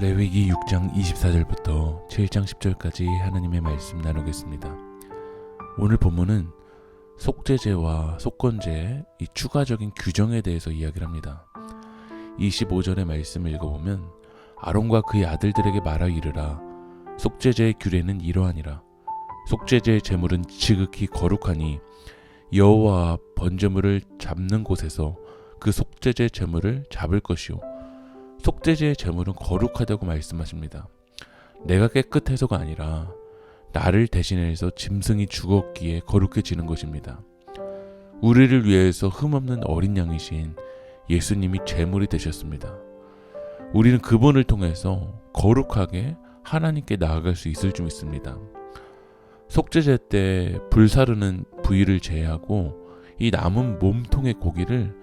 레위기 6장 24절부터 7장 10절까지 하나님의 말씀 나누겠습니다. 오늘 본문은 속죄제와 속건제의 이 추가적인 규정에 대해서 이야기를 합니다. 25절의 말씀을 읽어보면 아론과 그의 아들들에게 말하 이르라 속죄제의 규례는 이러하니라 속죄제의 제물은 지극히 거룩하니 여호와 번제물을 잡는 곳에서 그 속죄제 제물을 잡을 것이요 속죄제의 제물은 거룩하다고 말씀하십니다. 내가 깨끗해서가 아니라 나를 대신해서 짐승이 죽었기에 거룩해지는 것입니다. 우리를 위해서 흠없는 어린 양이신 예수님이 제물이 되셨습니다. 우리는 그분을 통해서 거룩하게 하나님께 나아갈 수 있을 줄 믿습니다. 속죄제 때 불사르는 부위를 제외하고 이 남은 몸통의 고기를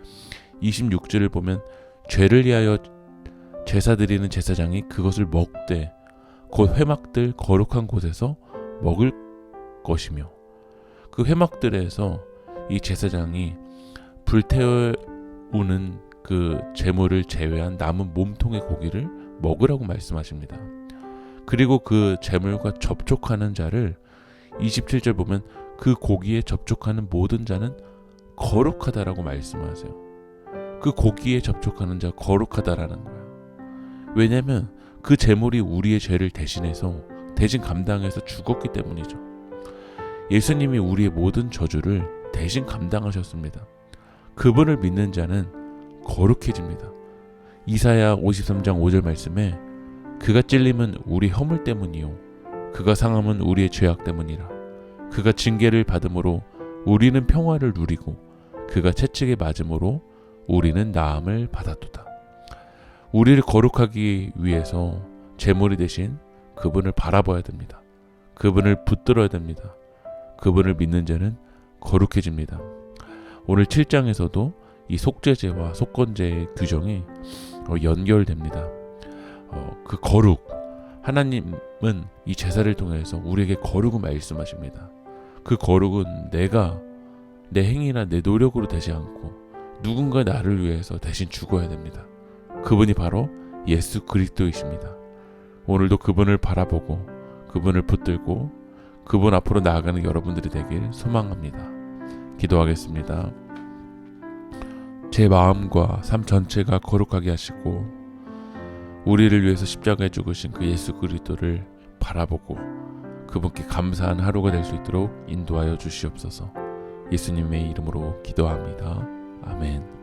26절을 보면 죄를 위하여 제사 드리는 제사장이 그것을 먹되 곧 회막들 거룩한 곳에서 먹을 것이며 그 회막들에서 이 제사장이 불태우는 그 제물을 제외한 남은 몸통의 고기를 먹으라고 말씀하십니다. 그리고 그 제물과 접촉하는 자를 27절 보면 그 고기에 접촉하는 모든 자는 거룩하다라고 말씀하세요. 그 고기에 접촉하는 자 거룩하다라는 거예요. 왜냐하면 그 제물이 우리의 죄를 대신해서 대신 감당해서 죽었기 때문이죠. 예수님이 우리의 모든 저주를 대신 감당하셨습니다. 그분을 믿는 자는 거룩해집니다. 이사야 53장 5절 말씀에 그가 찔림은 우리 허물 때문이요 그가 상함은 우리의 죄악 때문이라 그가 징계를 받음으로 우리는 평화를 누리고 그가 채찍에 맞음으로 우리는 나음을 받았도다. 우리를 거룩하기 위해서 제물이 되신 그분을 바라봐야 됩니다. 그분을 붙들어야 됩니다. 그분을 믿는 자는 거룩해집니다. 오늘 7장에서도 이 속죄제와 속건제의 규정이 어, 연결됩니다. 어, 그 거룩 하나님은 이 제사를 통해서 우리에게 거룩을 말씀하십니다. 그 거룩은 내가 내 행위나 내 노력으로 되지 않고 누군가 나를 위해서 대신 죽어야 됩니다. 그분이 바로 예수 그리스도이십니다. 오늘도 그분을 바라보고 그분을 붙들고 그분 앞으로 나아가는 여러분들이 되길 소망합니다. 기도하겠습니다. 제 마음과 삶 전체가 거룩하게 하시고 우리를 위해서 십자가에 죽으신 그 예수 그리스도를 바라보고 그분께 감사한 하루가 될 수 있도록 인도하여 주시옵소서. 예수님의 이름으로 기도합니다. 아멘.